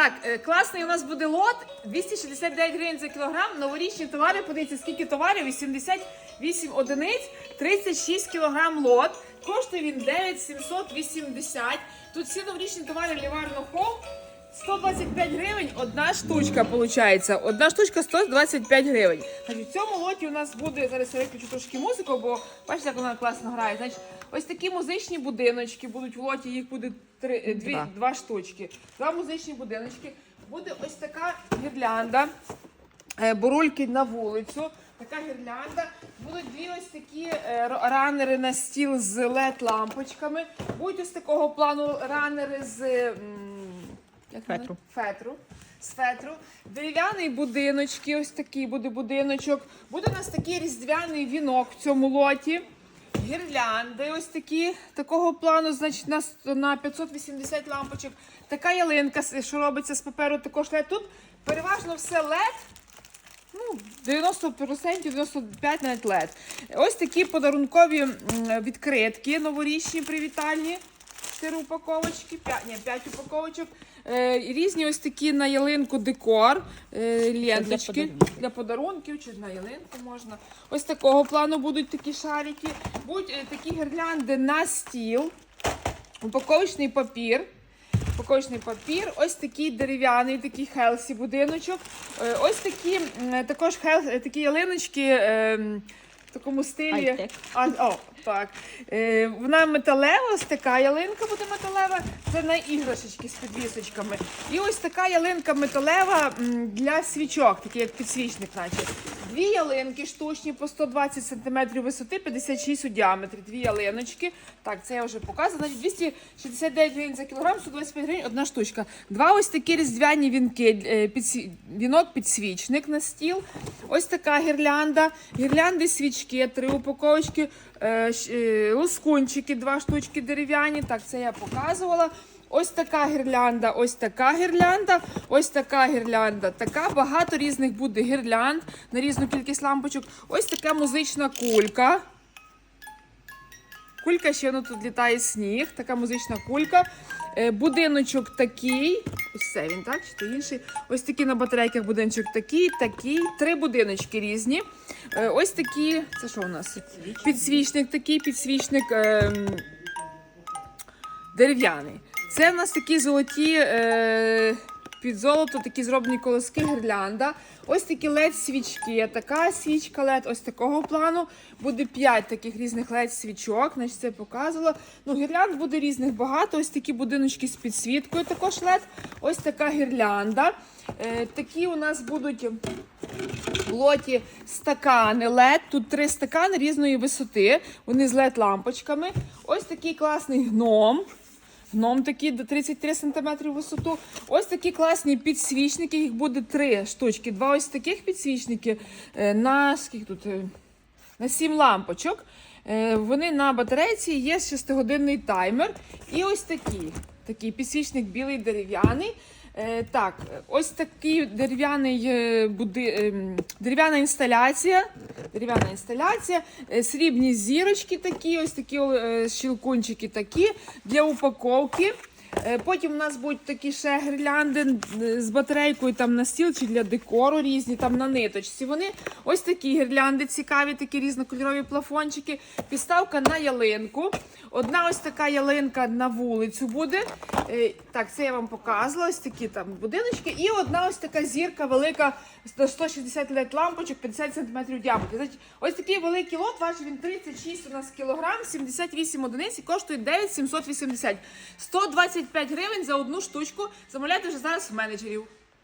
Так, е, класний у нас буде лот. 269 гривень за кілограм. Новорічні товари. Подивіться, скільки товарів? 88 одиниць, 36 кілограм лот. Коштує він 9780. Тут всі новорічні товари Ліварно Хом. 125 гривень одна штучка, виходить. Одна штучка 125 гривень. Значить, в цьому лоті у нас буде, зараз я виключу трошки музику, бо бачите, як вона класно грає. Значить, ось такі музичні будиночки будуть в лоті, їх буде три, е, дві, Два. два штучки. Два музичні будиночки. Буде ось така гірлянда, е, бурульки на вулицю. Така гірлянда. Будуть дві ось такі е, ранери на стіл з LED-лампочками. Будуть ось такого плану ранери з як? Фетру. фетру. З фетру. Дерев'яний будиночки, ось такий буде будиночок. Буде у нас такий різдвяний вінок в цьому лоті. Гірлянди ось такі, такого плану, значить, на, на 580 лампочок. Така ялинка, що робиться з паперу, також LED. Тут переважно все LED. Ну, 90%, 95% навіть LED. Ось такі подарункові відкритки новорічні привітальні. Чотири упаковочки, 5, ні, 5 упаковочок. Е, різні ось такі на ялинку декор, е, ленточки подарунків. для подарунків чи на ялинку можна. Ось такого плану будуть такі шарики. Будуть е, такі гірлянди на стіл, упаковочний папір. Упаковочний папір, ось такий дерев'яний, такий хелсі будиночок. Е, Ось такі м, також хел, е, такі ялиночки е, в такому стилі. А, о, так. Е, вона металева, ось така ялинка буде металева. Це на іграшечки з підвісочками. І ось така ялинка металева для свічок, такий як підсвічник, наче. Дві ялинки штучні по 120 см висоти, 56 у діаметрі. Дві ялиночки. Так, це я вже показувала. Значить, 269 гривень за кілограм, 125 гривень одна штучка. Два ось такі різдвяні вінки, е, вінок підсвічник на стіл. Ось така гірлянда. Гірлянди свічки, три упаковочки, е, е, лускунчики, два штучки дерев'яні. Так, це я показувала. Ось така гірлянда, ось така гірлянда, ось така гірлянда. Така багато різних буде гірлянд на різну кількість лампочок. Ось така музична кулька. Кулька ще воно тут літає сніг, така музична кулька. Е, будиночок такий. Ось це він, так? Чи то інший? Ось такий на батарейках будиночок такий, такий. Три будиночки різні. Е, ось такі. Це що у нас? Підсвічник такий, підсвічник. ем, дерев'яний. Це в нас такі золоті е, під золото, такі зроблені колоски гірлянда. Ось такі led свічки. Така свічка LED, ось такого плану. Буде 5 таких різних led свічок. Значить, це показувала. Ну, гірлянд буде різних багато. Ось такі будиночки з підсвіткою, також LED. Ось така гірлянда. Е, такі у нас будуть лоті стакани LED. Тут три стакани різної висоти. Вони з LED лампочками. Ось такий класний гном. Гном такий до 33 см висоту. Ось такі класні підсвічники. Їх буде три штучки. Два ось таких підсвічники е, на скільки тут? е, на 7 лампочок. Е, Вони на батарейці є 6-годинний таймер. І ось такі. Такий підсвічник білий дерев'яний. Е, Так, ось такий дерев'яний е, буди... ем, дерев'яна інсталяція. Дерев'яна інсталяція, е, срібні зірочки такі, ось такі е, щелкунчики такі для упаковки. Е, Потім у нас будуть такі ще гірлянди з батарейкою там на стіл чи для декору різні, там на ниточці. Вони ось такі гірлянди цікаві, такі різнокольорові плафончики. Підставка на ялинку. Одна ось така ялинка на вулицю буде. Е, Так, це я вам показувала. Ось такі там будиночки. І одна ось така зірка велика, 160 лет лампочок, 50 см діаметр. Ось такий великий лот, важить він 36 у нас кілограм, 78 одиниць і коштує 9 780. 125 гривень за одну штучку. Замовляйте вже зараз в менеджерів.